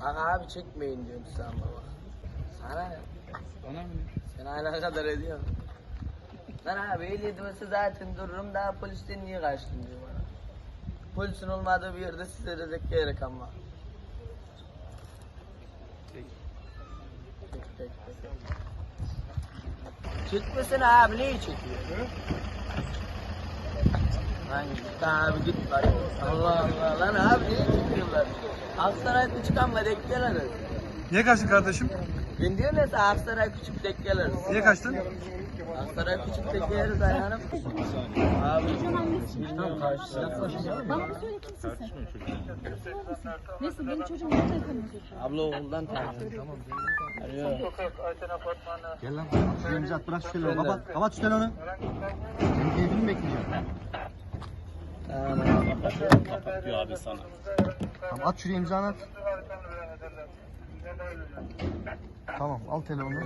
Bak abi çekmeyin diyorum size ama bak. Sana ne? Bana mı? Sen hala kadar ediyorsun. Lan abi ehliyet olsa zaten dururum daha polisten niye kaçtın diyor bana. Polisin olmadığı bir yerde size de zekkeye ama. Peki. Peki, peki. Çekmesene abi neyi çekiyor? Lan git abi git bari. Allah Allah lan abi niye çekiyorlar? Aksaray'da çıkan mı dekkeler? Niye kaçtın kardeşim? Ben diyorum ya sana Aksaray küçük dekkeler. Niye kaçtın? Aksaray küçük tekkeleri dayanıp. Abi bilmiyorum karşıya. Bana bir söyle kimsin sen? Neyse benim çocuğum nereden tanıyorsun? Abla oğuldan tanıyorum tamam. Alo. Gel lan. Şu elimizi at bırak şu telefonu. Kapat, kapat şu telefonu. Senin keyfini mi bekleyeceğim? Tamam. Kapat diyor abi sana. Tamam at şuraya imzanı at. Tamam al telefonu.